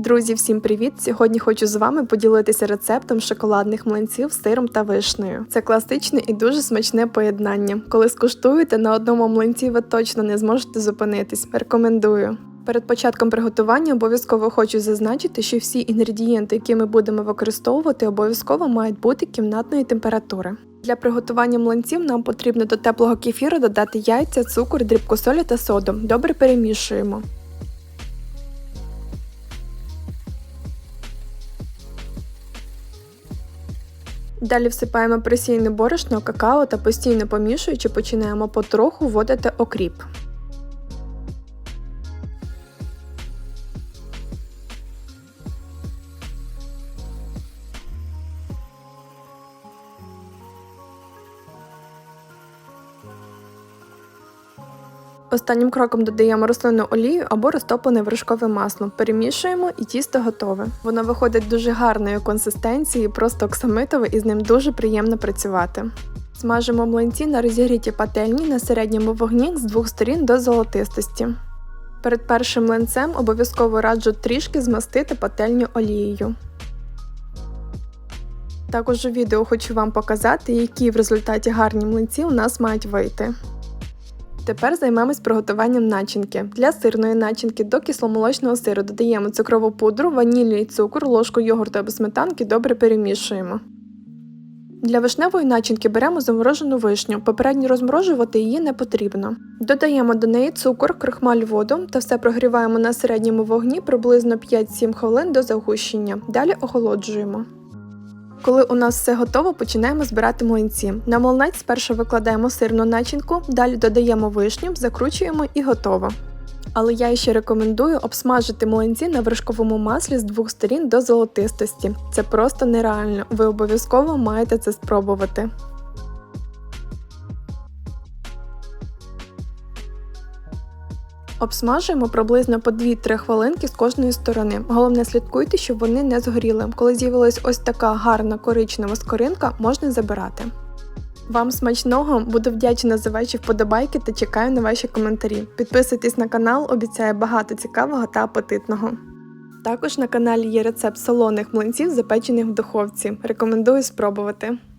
Друзі, всім привіт! Сьогодні хочу з вами поділитися рецептом шоколадних млинців з сиром та вишнею. Це класичне і дуже смачне поєднання. Коли скуштуєте на одному млинці, ви точно не зможете зупинитись. Рекомендую. Перед початком приготування обов'язково хочу зазначити, що всі інгредієнти, які ми будемо використовувати, обов'язково мають бути кімнатної температури. Для приготування млинців нам потрібно до теплого кефіру додати яйця, цукор, дрібку солі та соду. Добре перемішуємо. Далі всипаємо присійне борошно, какао та постійно помішуючи, починаємо потроху вводити окріп. Останнім кроком додаємо рослинну олію або розтоплене вершкове масло. Перемішуємо і тісто готове. Воно виходить дуже гарної консистенції, просто оксамитове і з ним дуже приємно працювати. Смажимо млинці на розігрітій пательні на середньому вогні з двох сторін до золотистості. Перед першим млинцем обов'язково раджу трішки змастити пательню олією. Також у відео хочу вам показати, які в результаті гарні млинці у нас мають вийти. Тепер займемось приготуванням начинки. Для сирної начинки до кисломолочного сиру додаємо цукрову пудру, ванільний цукор, ложку йогурту або сметанки добре перемішуємо. Для вишневої начинки беремо заморожену вишню, попередньо розморожувати її не потрібно. Додаємо до неї цукор, крохмаль воду та все прогріваємо на середньому вогні приблизно 5-7 хвилин до загущення. Далі охолоджуємо. Коли у нас все готово, починаємо збирати млинці. На млинець спершу викладаємо сирну начинку, далі додаємо вишню, закручуємо і готово. Але я ще рекомендую обсмажити млинці на вершковому маслі з двох сторін до золотистості. Це просто нереально. Ви обов'язково маєте це спробувати. Обсмажуємо приблизно по 2-3 хвилинки з кожної сторони. Головне слідкуйте, щоб вони не згоріли. Коли з'явилась ось така гарна коричнева скоринка, можна забирати. Вам смачного, буду вдячна за ваші вподобайки та чекаю на ваші коментарі. Підписуйтесь на канал, обіцяє багато цікавого та апетитного. Також на каналі є рецепт солоних млинців, запечених в духовці. Рекомендую спробувати.